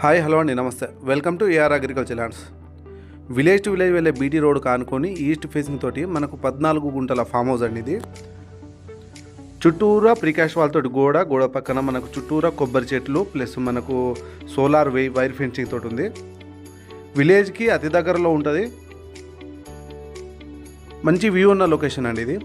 Hi hello అండి నమస్తే. Welcome to AR agriculture lands. Village to village వెళ్ళే BT road కానుకొని ఈస్ట్ ఫేసింగ్ తోటి మనకు పద్నాలుగు గుంటల ఫామ్ హౌస్ అండి ఇది. చుట్టూరా ప్రికాష్ వాళ్ళతోటి గోడ గోడ పక్కన మనకు చుట్టూరా కొబ్బరి చెట్లు ప్లస్ మనకు సోలార్ వై వైర్ ఫెన్సింగ్ తోటి ఉంది. విలేజ్కి అతి దగ్గరలో ఉంటుంది. మంచి వ్యూ ఉన్న లొకేషన్ అండి ఇది.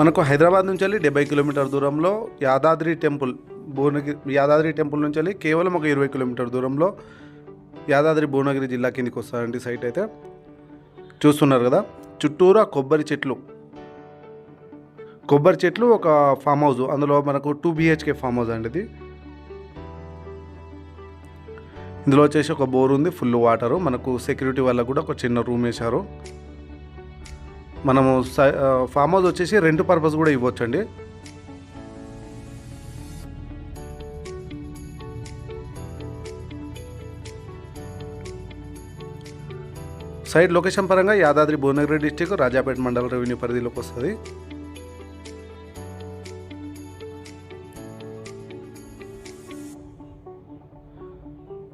మనకు హైదరాబాద్ నుంచి వెళ్ళి డెబ్బై కిలోమీటర్ దూరంలో యాదాద్రి టెంపుల్ భువనగిరి యాదాద్రి టెంపుల్ నుంచి వెళ్ళి కేవలం ఒక ఇరవై కిలోమీటర్ దూరంలో యాదాద్రి భువనగిరి జిల్లా కిందికి వస్తారండి సైట్ అయితే. చూస్తున్నారు కదా చుట్టూరా కొబ్బరి చెట్లు. కొబ్బరి చెట్లు ఒక ఫామ్ హౌస్ అందులో మనకు టూ బిహెచ్కే ఫామ్ హౌస్ అండి ఇది. ఇందులో వచ్చేసి ఒక బోర్ ఉంది ఫుల్ వాటరు మనకు సెక్యూరిటీ వల్ల కూడా ఒక చిన్న రూమ్ వేశారు. మనము సై- ఫామ్ హౌస్ వచ్చేసి రెంట్ పర్పస్ కూడా ఇవ్వచ్చండి. సైట్ లొకేషన్ పరంగా యాదాద్రి భువనగిరి డిస్టిక్ రాజాపేట మండల రెవెన్యూ పరిధిలోకి వస్తుంది.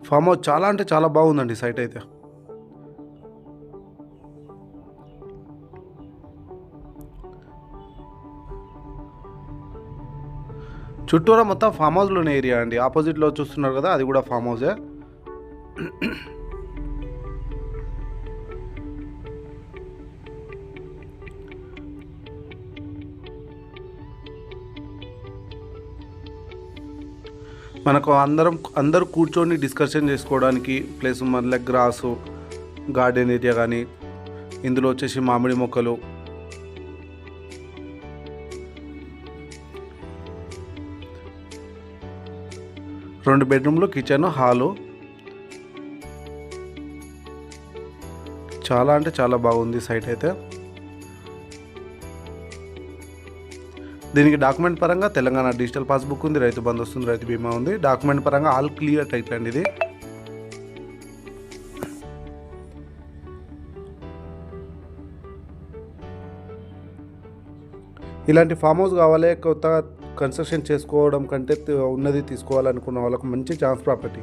ఫామ్ హౌస్ చాలా అంటే చాలా బాగుందండి సైట్ అయితే. చుట్టూరా మొత్తం ఫామ్ హౌస్లోనే ఏరియా అండి. ఆపోజిట్లో చూస్తున్నారు కదా అది కూడా ఫామ్ హౌసే. మనకు అందరం అందరూ కూర్చొని డిస్కషన్ చేసుకోవడానికి ప్లస్ మళ్ళీ గ్రాసు గార్డెన్ ఏరియా కానీ ఇందులో వచ్చేసి మామిడి మొక్కలు. రెండు బెడ్రూమ్లు కిచెన్ హాలు చాలా అంటే చాలా బాగుంది సైట్ అయితే. దీనికి డాక్యుమెంట్ పరంగా తెలంగాణ డిజిటల్ పాస్బుక్ ఉంది రైతు బంధు వస్తుంది రైతు బీమా ఉంది. డాక్యుమెంట్ పరంగా ఆల్ క్లియర్ టైటిల్ అండి ఇది. ఇలాంటి ఫామ్ హౌస్ కావాలి కొత్తగా కన్స్ట్రక్షన్ చేసుకోవడం కంటే ఉన్నది తీసుకోవాలనుకున్న వాళ్ళకు మంచి ఛాన్స్ ప్రాపర్టీ.